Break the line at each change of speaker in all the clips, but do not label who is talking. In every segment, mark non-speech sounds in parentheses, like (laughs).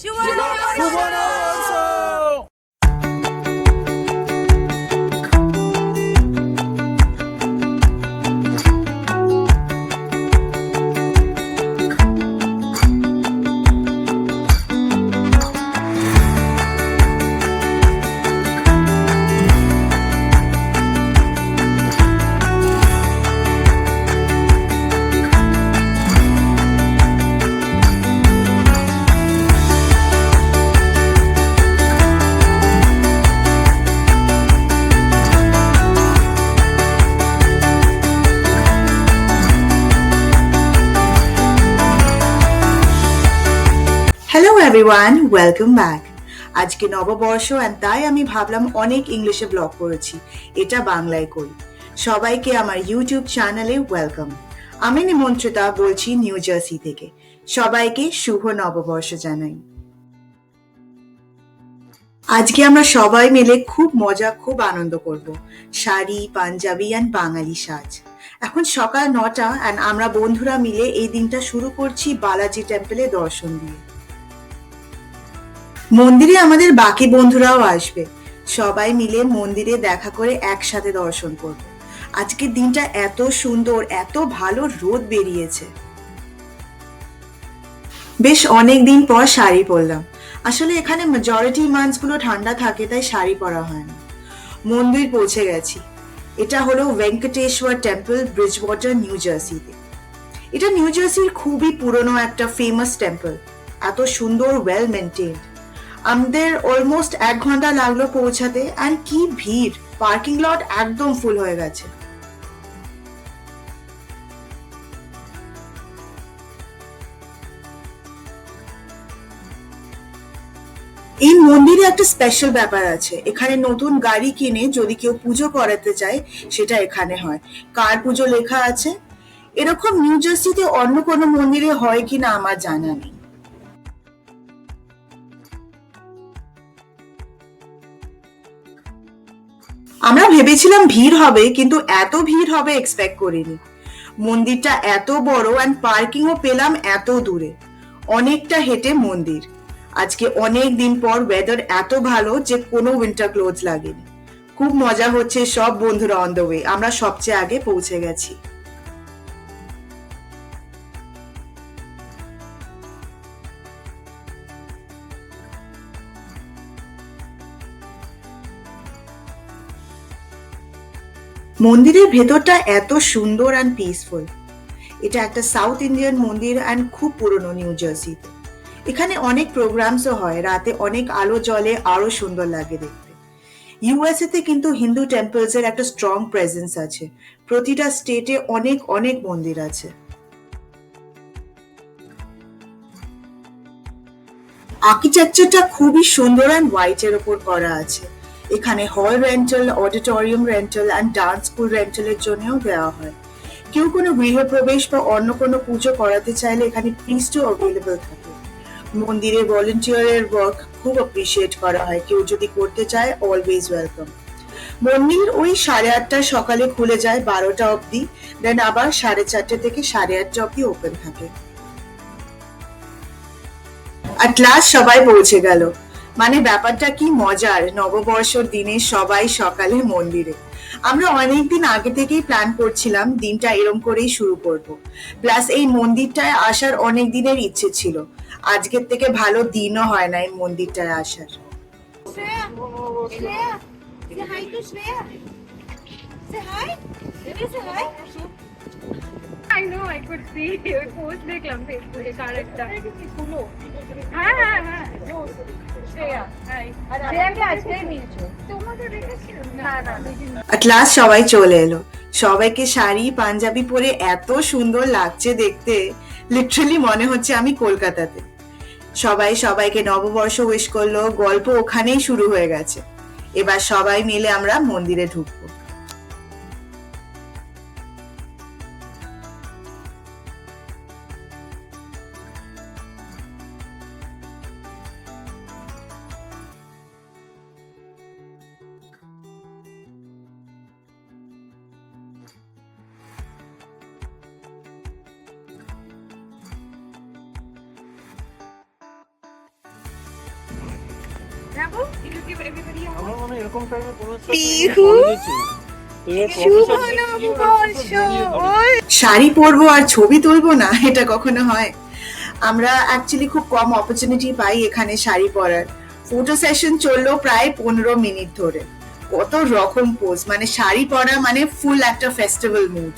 শুভ
everyone welcome back আজকে নববর্ষ and তাই আমি ভাবলাম অনেক ইংলিশে ব্লগ করেছি। এটা বাংলায় করি। সবাইকে আমার ইউটিউব চ্যানেলে ওয়েলকাম আমি নিমন্ত্রিতা বলছি নিউ জার্সি থেকে। সবাইকে শুভ নববর্ষ জানাই। আজকে আমরা সবাই মিলে খুব মজা, খুব আনন্দ করব। শাড়ি, পাঞ্জাবি অ্যান্ড বাঙালি সাজ। এখন সকাল নটা অ্যান্ড আমরা বন্ধুরা মিলে এই দিনটা শুরু করছি বালাজি টেম্পলে দর্শন দিয়ে। মন্দিরে আমাদের বাকি বন্ধুরাও আসবে। সবাই মিলে মন্দিরে দেখা করে একসাথে দর্শন করব। আজকের দিনটা এত সুন্দর, এত ভালো রোদ বেরিয়েছে। বেশ অনেক দিন পর শাড়ি পরলাম। আসলে এখানে মেজরিটি মান্থসগুলো ঠান্ডা থাকে, তাই শাড়ি পরা হয় না। মন্দির পৌঁছে গেছি। এটা হলো Venkateswara temple Bridgewater New জার্সিতে এটা নিউ জার্সির খুবই পুরনো একটা ফেমাস টেম্পল এত সুন্দর ওয়েল মেনটেন্ড আমাদের অলমোস্ট এক ঘণ্টা লাগল পৌঁছাতে অ্যান্ড কি ভিড়। পার্কিং লট একদম ফুল হয়ে গেছে। এই মন্দিরে একটা স্পেশাল ব্যাপার আছে। এখানে নতুন গাড়ি কিনে যদি কেউ পুজো করাতে চায়, সেটা এখানে হয়। কার পুজো লেখা আছে? এরকম নিউ জার্সিতে অন্য কোনো মন্দিরে হয় কিনা আমার জানা নেই। আমরা ভেবেছিলাম ভিড় হবে, কিন্তু এত ভিড় হবে এক্সপেক্ট করিনি। মন্দিরটা এত বড় অ্যান্ড পার্কিংও পেলাম এত দূরে। অনেকটা হেঁটে মন্দির। আজকে অনেক দিন পর ওয়েদার এত ভালো যে কোনো উইন্টার ক্লোথ লাগেনি। খুব মজা হচ্ছে সব বন্ধুরা অন দ্য ওয়ে আমরা সবচেয়ে আগে পৌঁছে গেছি। মন্দিরের ভেতরটা এত সুন্দর অ্যান্ড পিসফুল এটা একটা সাউথ ইন্ডিয়ান মন্দির অ্যান্ড খুব পুরনো নিউ জার্সিতে এখানে অনেক প্রোগ্রামসও হয়, রাতে অনেক আলো জ্বলে, আরও সুন্দর লাগে দেখতে। ইউএসএ তে কিন্তু হিন্দু টেম্পলসের একটা স্ট্রং প্রেজেন্স আছে। প্রতিটা স্টেটে অনেক অনেক মন্দির আছে। আর্কিটেকচারটা খুবই সুন্দর অ্যান্ড হোয়াইট এর উপর করা আছে। এখানে হল rental auditorium rental and dance school রেন্টালের জন্যও দেওয়া হয়। কেউ কোনো গৃহপ্রবেশ বা অন্য কোনো পুজো করাতে চাইলে এখানে প্রিস্টও অ্যাভেলেবল থাকে। মন্দিরে ভলেন্টিয়ারের ওয়ার্ক খুব অ্যাপ্রিসিয়েট করা হয়। কেউ যদি করতে চায় অলওয়েজ ওয়েলকাম মন্দির ওই সাড়ে আটটা সকালে খুলে যায় বারোটা অবধি দেন আবার সাড়ে চারটে থেকে সাড়ে আটটা অবধি ওপেন থাকে। আর ক্লাস সবাই পৌঁছে গেল। মানে ব্যাপারটা কি মজার? নববর্ষর দিনে সবাই সকালে মন্দিরে। আমরা অনেকদিন আগে থেকেই প্ল্যান করছিলাম দিনটা এরম করেই শুরু করব। প্লাস এই মন্দিরটায় আসার অনেক দিনের ইচ্ছে ছিল। আজকের থেকে ভালো দিনও হয় না এই মন্দিরটায় আসার?
I know, I could see your post দেখলাম ফেসবুকে কার একটা হ্যাঁ হ্যাঁ হ্যাঁ।
সবাই চলে এলো। সবাইকে শাড়ি, পাঞ্জাবি পরে এত সুন্দর লাগছে দেখতে। লিটারালি মনে হচ্ছে আমি কলকাতাতে। সবাই সবাইকে নববর্ষ উইশ করল। গল্প ওখানেই শুরু হয়ে গেছে। এবার সবাই মিলে আমরা মন্দিরে ঢুকবো।
পিহু,
শাড়ি পরবো আর ছবি তুলবো না এটা কখনো হয়। আমরা অ্যাকচুয়ালি খুব কম অপরচুনিটি পাই এখানে শাড়ি পরার। ফটো সেশন চলল প্রায় পনেরো মিনিট ধরে। কত রকম পোজ মানে শাড়ি পরা মানে ফুল একটা ফেস্টিভ্যাল মুড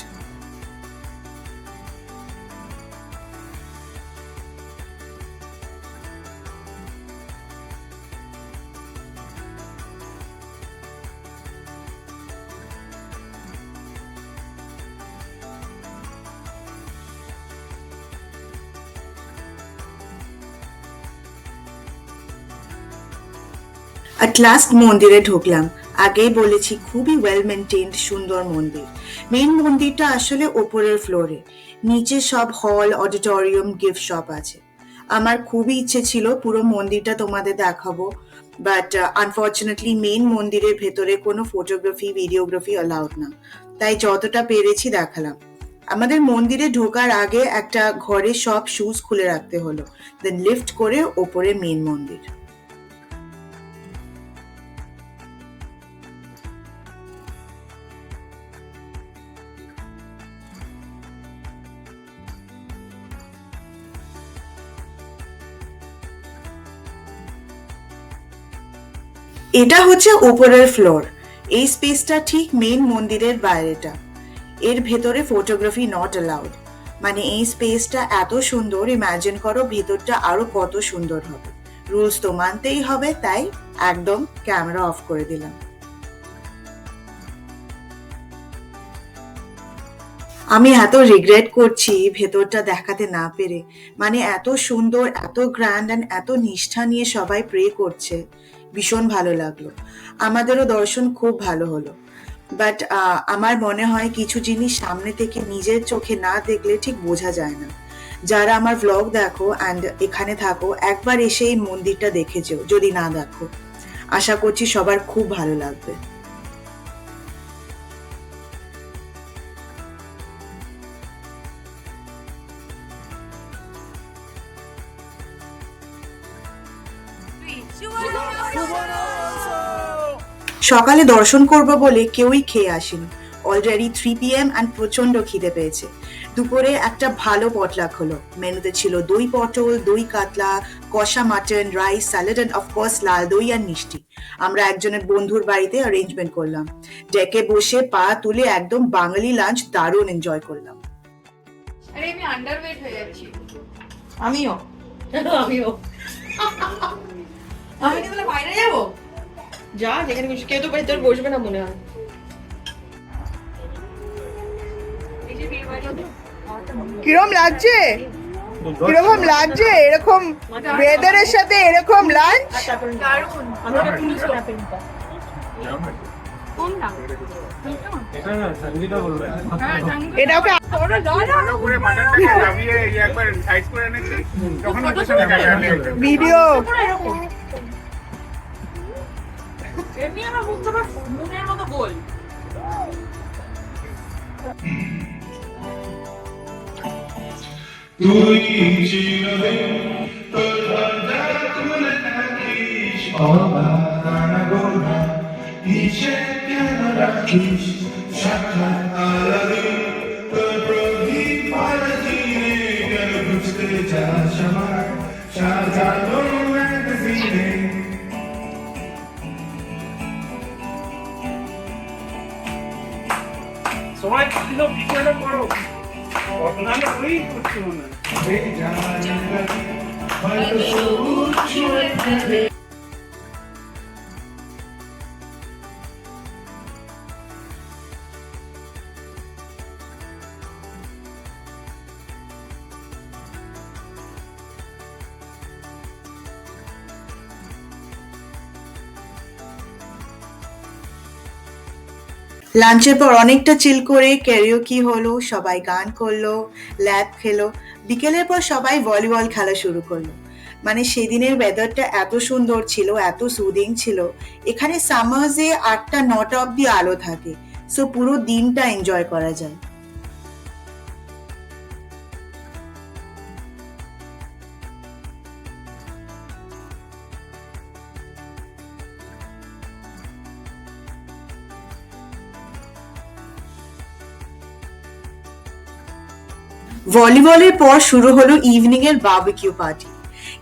অ্যাট লাস্ট মন্দিরে ঢুকলাম। আগেই বলেছি, খুবই ওয়েল মেনটেন্ড সুন্দর মন্দির। মেন মন্দিরটা আসলে ওপরের ফ্লোরে নিচে সব হল অডিটোরিয়াম গিফট শপ আছে। আমার খুবই ইচ্ছে ছিল পুরো মন্দিরটা তোমাদের দেখাবো বাট আনফর্চুনেটলি মেন মন্দিরের ভেতরে কোনো ফটোগ্রাফি ভিডিওগ্রাফি অ্যালাউড না। তাই যতটা পেরেছি দেখালাম। আমাদের মন্দিরে ঢোকার আগে একটা ঘরে সব শুজ খুলে রাখতে হলো। দেন লিফট করে ওপরে মেন মন্দির। এটা হচ্ছে উপরের ফ্লোর এই স্পেসটা ঠিক মেইন মন্দিরের বাইরেটা। এর ভেতরে ফটোগ্রাফি নট অ্যালাউড মানে এই স্পেসটা এত সুন্দর ইমাজিন করো ভেতরটা আরও কত সুন্দর হবে। রুলস তো মানতেই হবে, তাই একদম ক্যামেরা অফ করে দিলাম। আমি এত রিগ্রেট করছি ভেতরটা দেখাতে না পেরে। মানে এত সুন্দর, এত গ্র্যান্ড অ্যান্ড এত নিষ্ঠা নিয়ে সবাই প্রে করছে। ভীষণ ভালো লাগল। আমাদেরও দর্শন খুব ভালো হলো। বাট আমার মনে হয় কিছু জিনিস সামনে থেকে নিজের চোখে না দেখলে ঠিক বোঝা যায় না। যারা আমার ভ্লগ দেখো অ্যান্ড এখানে থাকো, একবার এসে এই মন্দিরটা দেখে যেও, যদি না দেখো। আশা করছি সবার খুব ভালো লাগবে। সকালে দর্শন করব বলে কেউই খেয়ে আসেনি। Already three P M and প্রচণ্ড খিদে পেয়েছে। দুপুরে একটা ভালো পটলাক হলো। মেনুতে ছিল দই পটল দই কাতলা কষা mutton rice salad and of course লাল দই আর মিষ্টি। আমরা একজনের বন্ধুর বাড়িতে অ্যারেঞ্জমেন্ট করলাম। ডেকে বসে পা তুলে একদম বাঙালি লাঞ্চ দারুণ এনজয় করলাম।
আরে আমি আন্ডারওয়েট হয়ে যাচ্ছি।
আমিও। আমিও। (laughs) আমি কি তাহলে বাইরে যাব? যা যেখানে খুশি। কেউ তো ভেতর বসবে না মনে হয়। কিরম লাগছে? কীরকম লাগছে? এরকম ওয়েদারের সাথে এরকম লাঞ্চ
এটা
ওকে
ভালো
এমনি আমার বুঝতে পারছি মনের মতো বল
তুই চিরদিন তোর দরজা খুলে থাকিস অবাক গোনা নিচে কেন রাখিস? সাক্ষাৎ আলাদা তোর প্রদীপ পালচিনে কেন বুঝতে চাস আমার সাজানো
সবাই ছিল বিষয়টা করো নাহলে ওই করছি মনে
লাঞ্চের পর অনেকটা চিল করে ক্যারিও কি হলো, সবাই গান করল ল্যাব খেলো। বিকেলের পর সবাই ভলিবল খেলা শুরু করল। মানে সেদিনের ওয়েদারটা এত সুন্দর ছিল, এত সুদিং ছিল। এখানে সামার্সে আটটা, নটা অব্দি আলো থাকে। সো পুরো দিনটা এনজয় করা যায়। ভলিবলের পর শুরু হলো ইভিনিং এর বাবিকিউ পার্টি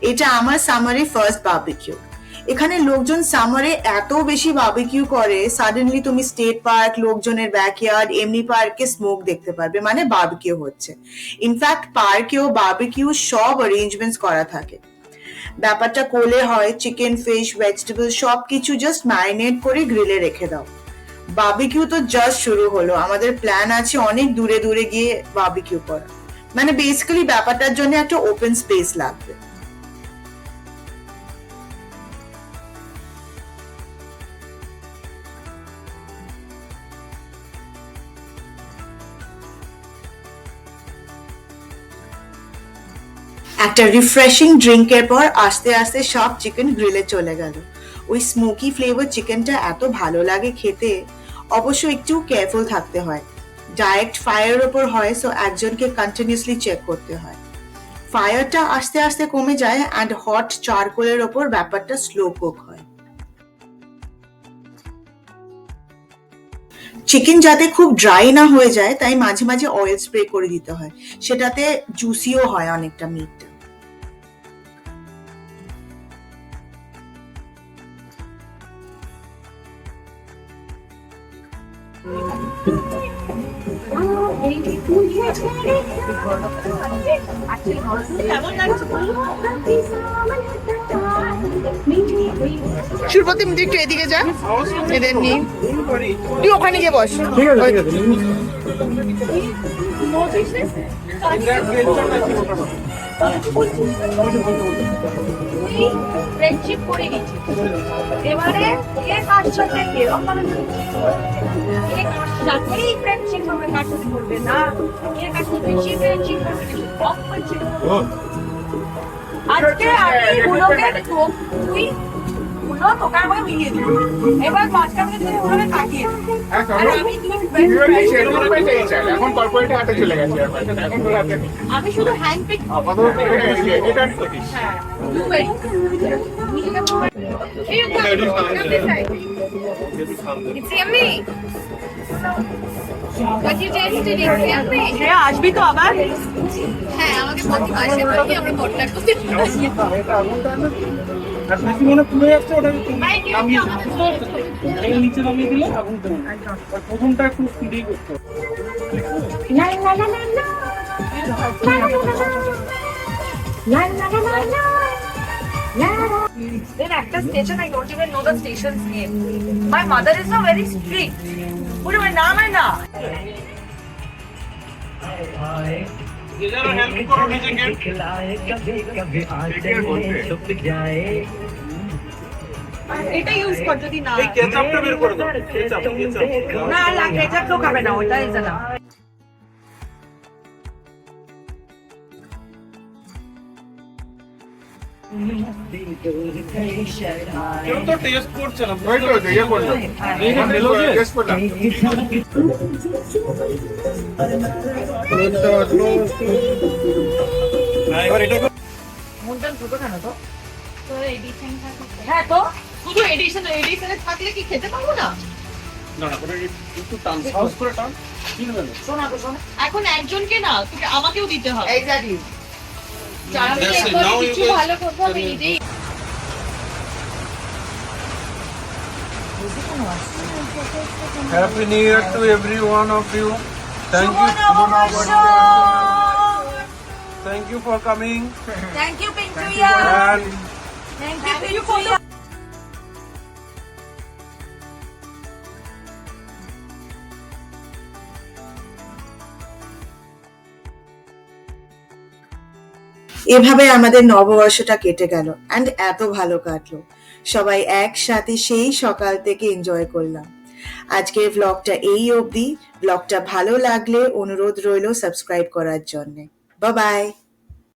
এটা আমার সামারে ফার্স্ট বারবিকিউ এখানে লোকজন সামারে এত বেশি বারবিকিউ করে সাডেনলি তুমি স্টেট পার্ক লোকজনের ব্যাকইয়ার্ড এমনি পার্কে স্মোক দেখতে পারবে মানে বারবিকিউ হচ্ছে। ইনফ্যাক্ট পার্কেও বাবিকিউ সব অ্যারেঞ্জমেন্টস করা থাকে। ব্যাপারটা কোলে হয় চিকেন ফিশ ভেজিটেবল সব কিছু জাস্ট ম্যারিনেট করে গ্রিলে রেখে দাও। বাবিকিউ তো জাস্ট শুরু হলো। আমাদের প্ল্যান আছে অনেক দূরে দূরে গিয়ে বাবিকিউ করা। মানে বেসিক্যালি ব্যাপারটার জন্য একটা ওপেন স্পেস লাগবে। একটা রিফ্রেশিং ড্রিঙ্কের পর আস্তে আস্তে সব চিকেন গ্রিলে চলে গেল। ওই স্মোকি ফ্লেভার চিকেনটা এত ভালো লাগে খেতে, অবশ্য একটু কেয়ারফুল থাকতে হয়। ডাইরেক্ট ফায়ারের ওপর হয় সো একজনকে কন্টিনিউসলি চেক করতে হয়। ফায়ারটা আস্তে আস্তে কমে যায় অ্যান্ড হট চারকোলের ওপর ব্যাপারটা স্লো কুক হয়। চিকেন যাতে খুব ড্রাই না হয়ে যায়, তাই মাঝে মাঝে অয়েল স্প্রে করে দিতে হয়। সেটাতে জুসিও হয় অনেকটা মিটটা
সুরপতি তুই একটু এদিকে যা। এদের নিয়ে। তুই ওখানে গিয়ে বস।
ঠিক আছে ঠিক আছে।
ফ্রেন্ডশিপ করে গেছি। এবারে এ কার সাথে এরকম এ কার সাথেই ফ্রেন্ডশিপ হবে কার সাথে করবে না? এ কার সাথে বেশি ফ্রেন্ডশিপ করবে কিছু কম ফ্রেন্ডশিপ আজকে আমি গুলোকে তুই আমাকে মিলিয়ে এবার মাঝখানে তুই ওখানে কাটিয়ে
হ্যাঁ,
আর আমি
চাল। এখন কর্পোরেটের হাতে চলে গেছে এখন তোর হাতে
আমি শুধু হ্যান্ড পিক
আপাতত এটা-
হ্যাঁ yummy.
হ্যাঁ আসবি তো আবার?
হ্যাঁ, আমাকে প্রতি মাসে কন্ট্যাক্ট করতে
মনে পুড়ে যাচ্ছে ওটা নিচে নামিয়ে দিলে আগুন দেবে প্রথমটা একটু করতে
station I don't even know the station's name. My mother is now very strict. বলে আমার নাম হয় না
একে বলতে।
এটা ইউজ কর যদি না
এই কেচাপটা বের করে দাও কেচাপ কেচাপ
না লাগে এটা কেউ খাবে না ওটা ইজ
কেউ তো টেস্ট করছে না
ওই তো, ইয়ে করলাম।
এই যে যে
Test করলাম।
এবার এটা
মুন্ডাল ছোট কেন তো? হ্যাঁ তো? শুধু এডিশন এডিশনে থাকলে কি খেতে পারব না?
এখন একজনকে না তোকে আমাকেও দিতে হবে। ভালো করবো আমি নিজেই
happy new year to every one of you thank you thank
you for coming thank
you
Pintu yeah and thank
এভাবে আমাদের নববর্ষটা কেটে গেল অ্যান্ড এত ভালো কাটলো। সবাই একসাথে সেই সকাল থেকে এনজয় করলাম। আজকের ব্লগটা এই অবধি। ব্লগটা ভালো লাগলে অনুরোধ রইল সাবস্ক্রাইব করার জন্যে। বাই